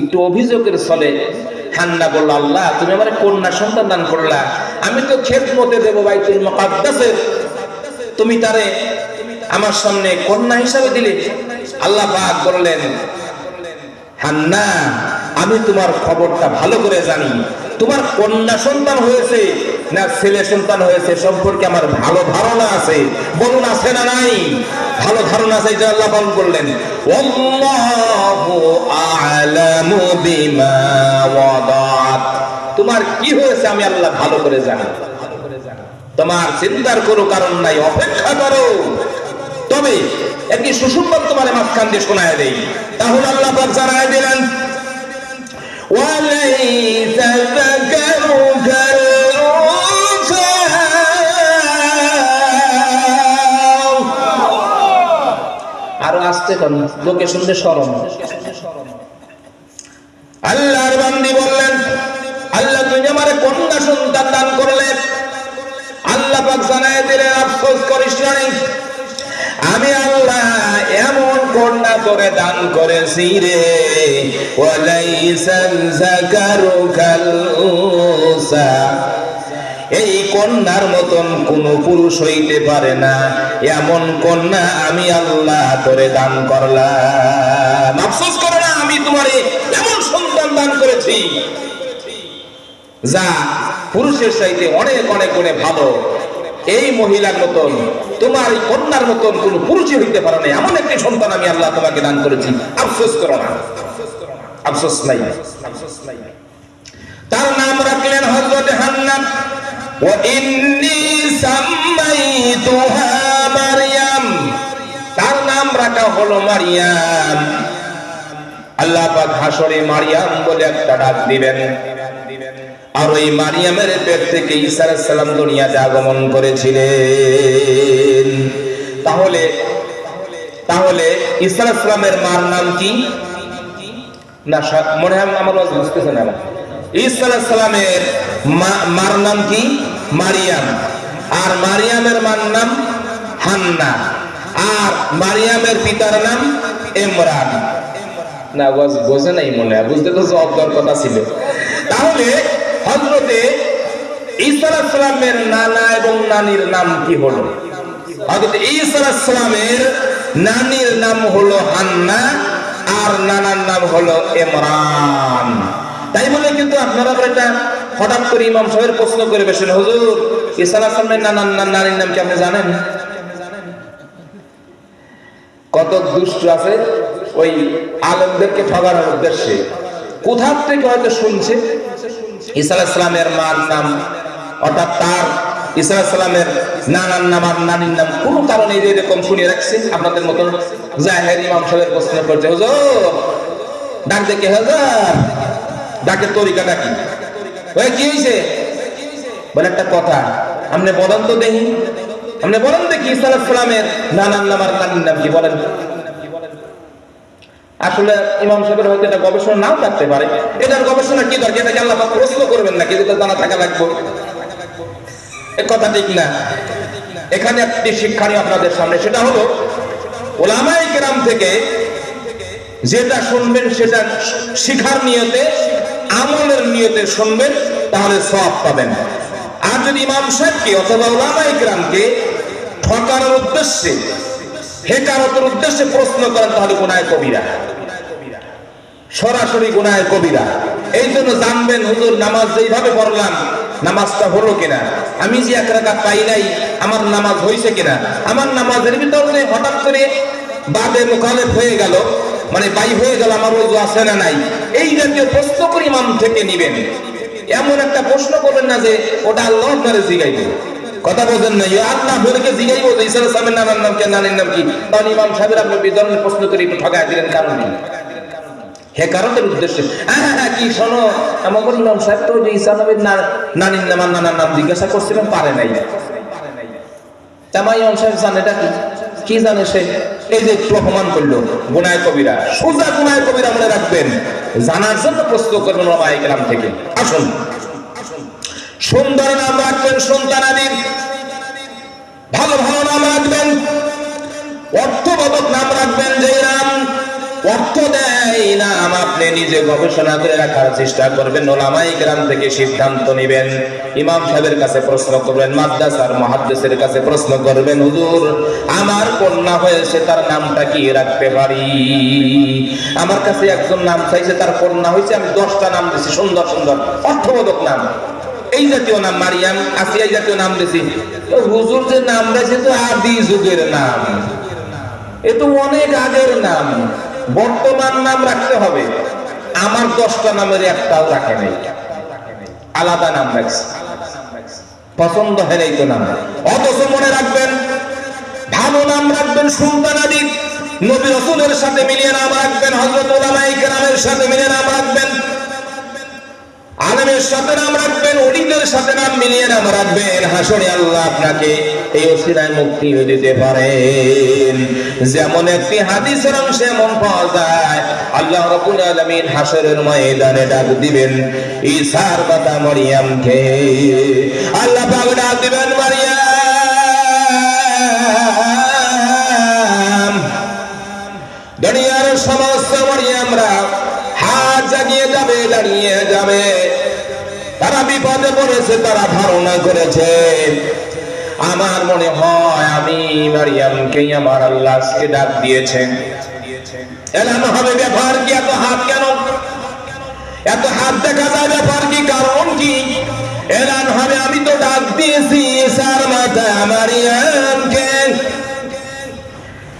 একটু অভিযোগের ছলে হান্না বলল, আল্লাহ, তুমি আমার কন্যা সন্তান দান করলা। আমি তো খেত মতে দেবো বাইতুল মুকাদ্দাসের। তুমি তারে আমার সামনে কন্যা হিসাবে দিলে। আল্লাহ পাক বললেন, হান্না, আমি তোমার খবরটা ভালো করে জানি। তোমার কন্যা সন্তান হয়েছে না ছেলে সন্তান হয়েছে সম্পর্কে আমার ভালো ধারণা আছে। বলুন, আছে না নাই? ভালো ধারণা আছে যে আল্লাহ পালন করলেন। তোমার কি হয়েছে আমি আল্লাহ ভালো করে জানি। তোমার চিন্তার কোনো কারণ নাই, অপেক্ষা করো। তবে একটি সুসংবাদ তোমার মাঝখান দিয়ে শোনায় দেই। তাহলে আল্লাহ জানায় দিলেন وليس الذكر كالأنثى আরো আসতে কোন লোকে শুনতে শরম আল্লাহর বান্দি বললেন আল্লাহ তুমি আমার কন্যা সন্তান দান করলেন আল্লাহ পাক জানায় দিলেন আফসোস করিস নাই করে দান করেছি রে। এই কন্যার মতন কোন পুরুষ হইতে পারে না। এমন কন্যা আমি আল্লাহ তোরে দান করলাম। আফসোস করো না, আমি তোমারে এমন সন্তান দান করেছি, যা পুরুষের চাইতে অনেক অনেক গুণে ভালো। এই মহিলার মতন, তোমার কন্যার মতন কোন পুরুষই হইতে পারে না এমন একটি সন্তান আমি আল্লাহ তোমাকে দান করেছি। আফসোস করো না। আফসোস নাই। তার নাম রাখলেন হযরত হান্না সাম্মাইতুহা মারইয়াম তার নাম রাখা হলো মারিয়াম। আল্লাহ পাক হাসরে মারিয়াম বলে একটা ডাক দিবেন। আর ওই মারিয়ামের পেট থেকে ঈসা সালাম দুনিয়াতে আগমন করেছিলেন। তাহলে তাহলে ঈসা সালামের মার নাম কি? না মনে হয় আমার বুঝতেছে না ঈসা সালামের মার নাম কি? মারিয়াম। আর মারিয়ামের মার নাম হান্না। আর মারিয়ামের পিতার নাম ইমরান। না বোঝে নাই মনে হয়, বুঝতে তো জবাব কথা ছিল। তাহলে হজরতে ঈসা আলাইহিস সালামের নানা এবং নানির নাম কি হলো? ঈসা আলাইহিস নানির নাম হলো হান্না আর নানার নাম হলো এমরান তাই বলে কিন্তু আপনারা এটা হঠাৎ করে ইমাম সাহেবের প্রশ্ন করে বসেন, হুজুর, ঈসা আলাইহিস সালামের নানার নানির নাম কি আপনি জানেন? কত দুষ্ট আছে ওই আলমদেরকে ঠগানোর উদ্দেশ্যে। কোথার থেকে হয়তো শুনছে? ঈসা মার নাম, অর্থাৎ তার ঈসা আলাইহিস সালামের নানার নাম আর নানির নাম কোনো কারণে এরকম শুনিয়ে রাখছে, আপনাদের মতন জাহের ইমাম সাহেবের প্রশ্ন করছে, হুজুর, ডাক দেখে হাজার ডাকের তরিকাটা কি ওই কি হয়েছে বলে, একটা কথা আপনি বলেন তো দেখি আপনি বলেন দেখি, ঈসা আলাইহিস সালামের নানার নাম আর নানির নাম কি বলেন? আসলে ইমাম সাহেবের হয়তো এটা গবেষণা নাও থাকতে পারে। এটার গবেষণা কি দরকার? এটাকে আল্লাহ প্রশ্ন করবেন না কিন্তু জানা থাকা লাগবে। এ কথা ঠিক না। এখানে একটি শিক্ষানি আপনাদের সামনে, সেটা হলো ওলামাই কেরাম থেকে যেটা শুনবেন সেটা শিখার নিয়তে, আমলের নিয়তে শুনবেন, তাহলে সব পাবেন। আর যদি ইমাম সাহেবকে অথবা ওলামাই কেরামকে ঠকানোর উদ্দেশ্যে হেকারতের উদ্দেশ্যে প্রশ্ন করেন তাহলে গুনায় কবিরা। সরাসরি গুনায় কবিরা। এই জন্য জানবেন, হুজুর, নামাজ যেইভাবে পড়লাম, নামাজটা হলো কিনা? আমি যে এক রাকাত পাই নাই, আমার নামাজ হয়েছে কিনা? আমার নামাজের ভিতরে হঠাৎ করে বাদে মুখালেফ হয়ে গেল মানে বাই হয়ে গেল, আমার ওজু আছে না নাই, এই জাতীয় প্রশ্ন করে ইমাম থেকে নিবেন। এমন একটা প্রশ্ন করবেন না যে ওটা আল্লাহ আপনারে জিগাইবে। কথা বোঝেন না ইয়া আল্লাহ আপনাকে জিগাইবো যে ঈসা সালামের নানার নাম কি, নানির নাম কি? তখন ইমাম সাহেবের আপনি বিধর্মের প্রশ্ন করে একটু ঠগায় দিলেন, কারণ হে কারণের উদ্দেশ্যে। হ্যাঁ কি শোনো আমার ইমাম সাহেব তো যে ঈসা নবীর নানির নাম নানার নাম জিজ্ঞাসা করছিলেন পারে নাই। তামাই ইমাম সাহেব জানে এটা কি? কি জানে সে? এই যে একটু অপমান করল, গুনায় কবিরা। সোজা গুনায় কবিরা মনে রাখবেন। জানার জন্য প্রশ্ন করবেন ওলামায়ে কেরাম থেকে। আসুন। সুন্দর নাম রাখবেন সন্তানাদির ভালো ভালো নাম রাখবেন। অর্থবোধক নাম রাখবেন যে নাম অর্থ দেয় নাম আপনি নিজে গবেষণা করে রাখার চেষ্টা করবেন। ওলামাই গ্রাম থেকে সিদ্ধান্ত নেবেন। ইমাম সাহেবের কাছে প্রশ্ন করবেন, মাদ্রাসার মহাদ্দেশের কাছে প্রশ্ন করবেন, হুজুর, আমার কন্যা হয়েছে, তার নামটা কি রাখতে পারি? আমার কাছে একজন নাম চাইছে, তার কন্যা হয়েছে, আমি দশটা নাম দিয়েছি সুন্দর সুন্দর। অর্থবোধক নাম। এই জাতীয় নাম মারিয়াম আসিয়া জাতীয় নাম দিয়েছি তো হুজুর যে নাম দিয়েছে তো আদি যুগের নাম। এ তো অনেক আগের নাম। বর্তমান নাম রাখতে হবে। আমার দশটা নামের একটাও রাখে নাই। আলাদা নাম রাখছে। পছন্দ হয় নাই তো নাম। অথচ মনে রাখবেন, ভালো নাম রাখবেন সুলতান আদি নবী রসুলের সাথে মিলিয়ে নাম রাখবেন হজরত ওলামাই সাথে মিলিয়ে নাম রাখবেন। আলমের সাথে নাম রাখবেন অলিদের সাথে নাম মিলিয়ে নাম রাখবেন। হাসনে আল্লাহ আপনাকে এই অসিরায় মুক্তি দিতে পারেন। যেমন একটি হাদিসের অংশে এমন পাওয়া যায়, আল্লাহ রাব্বুল আলামিন হাসরের ময়দানে ডাক দিবেন ঈসার কথা মরিয়ামকে। আল্লাহ পাক ডাক দিবেন, মরিয়াম সমস্ত মরিয়ামরা হাত জাগিয়ে যাবে, দাঁড়িয়ে যাবে। তারা বিপদে পড়েছে, তারা ধারণা করেছে। আমার মনে হয় আমি মারিয়ামকে, আমার আল্লাহ আজকে ডাক দিয়েছেন। এলানো হবে ব্যাপার কি, এত হাত কেন? এত হাত দেখা যায় ব্যাপার কি, কারণ কি? এলান হবে, আমি তো ডাক দিয়েছি স্যার মাথা মারিয়ামকে।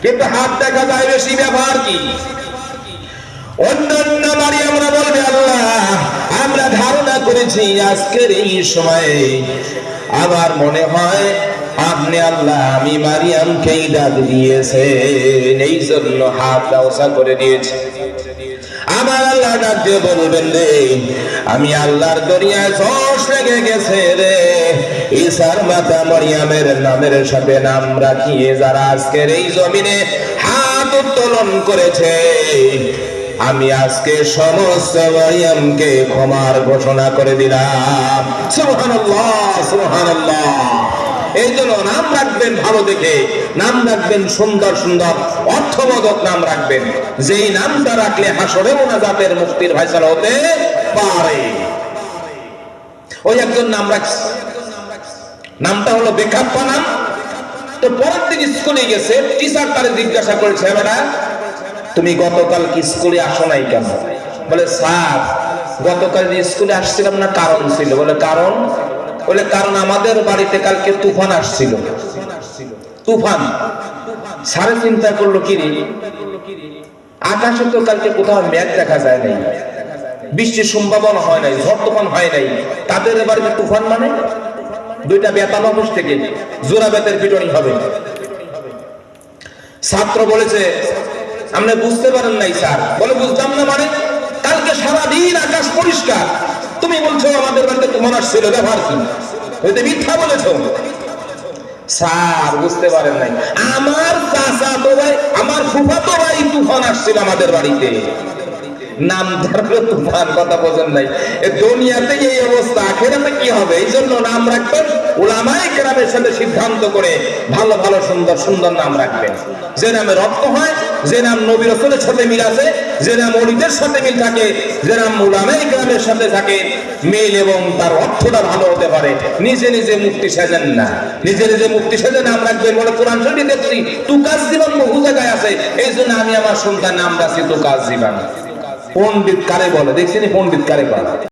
কিন্তু হাত দেখা যায় বেশি ব্যাপার কি? অন্যান্য আমরা বলবে, আল্লাহ আমরা আজকের এই সময়ে। আমার মনে হয়, আপনি আল্লাহ, আমি মারিয়ামকেই ডাক দিয়েছেন। এই জন্য হাত ব্যবসা করে দিয়েছে আমার আল্লাহ ডাক বলবেন রে, আমি আল্লাহর দরিয়ায় জশ লেগে গেছে রে। ঈসার মাতা মরিয়ামের নামের সাথে নাম রাখিয়ে যারা আজকের এই জমিনে হাত উত্তোলন করেছে আমি আজকে সমস্ত মারিয়ামকে ক্ষমার ঘোষণা করে দিলাম। সুবহানাল্লাহ সুবহানাল্লাহ। এই জন্য নাম রাখবেন ভালো দেখে, নাম রাখবেন সুন্দর সুন্দর, অর্থবোধক নাম রাখবেন। যেই নামটা রাখলে হাসরে মোনাজাতের মুক্তির ভাইসাল হতে পারে। ওই একজন নাম রাখছে। নামটা হলো বেকাপ্পা নাম। তো পরের দিন স্কুলে গেছে টিচার তারে জিজ্ঞাসা করেছে বেটা তুমি গতকাল কি স্কুলে আসো নাই কেন? বলে, স্যার, গতকাল স্কুলে আসছিলাম না, কারণ ছিল। বলে, কারণ? বলে, কারণ আমাদের বাড়িতে কালকে তুফান আসছিল। তুফান? সারে চিন্তা করল, কি আকাশে তো কালকে কোথাও মেঘ দেখা যায় নাই। বৃষ্টির সম্ভাবনা হয় নাই, ঝড় তুফান হয় নাই। তাদের বাড়িতে তুফান মানে? দুইটা বেতাল অফিস থেকে জোড়া বেতের পিটনি হবে। ছাত্র বলেছে আপনি বুঝতে পারেন নাই, স্যার। বলে বুঝতাম না মানে কালকে সারাদিন আকাশ পরিষ্কার। তুমি বলছো আমাদের বাড়িতে তুফান আসছিল ব্যবহার কি? মিথ্যা বলেছ। স্যার, বুঝতে পারেন নাই। আমার চাচা তো ভাই, আমার ফুফা তো ভাই তুফান আসছিল আমাদের বাড়িতে। নাম ধরলো তুফান কথা বোঝেন নাই। দুনিয়াতে এই অবস্থা, আখেরাতে কি হবে? এই জন্য নাম রাখবেন ওলামায়ে কেরামের সাথে সিদ্ধান্ত করে ভালো ভালো, সুন্দর সুন্দর নাম রাখবেন। যে নামে রক্ত হয়, যে নাম নবী সাথে মিল আছে, যে নাম অলিদের সাথে মিল থাকে, যে নাম ওলামায়ে কেরামের সাথে থাকে, মিল এবং তার অর্থটা ভালো হতে পারে। নিজে নিজে মুক্তি সাজেন না। নিজে নিজে মুক্তি সাজে নাম রাখবেন বলে কোরআন শরীফ দেখছি তুকাজ জীবন বহু জায়গায় আছে। এই জন্য আমি আমার সন্তান নাম রাখছি তুকাজ জীবন পণ্ডিত কারে বলে? দেখছেন পণ্ডিত কারে বলে?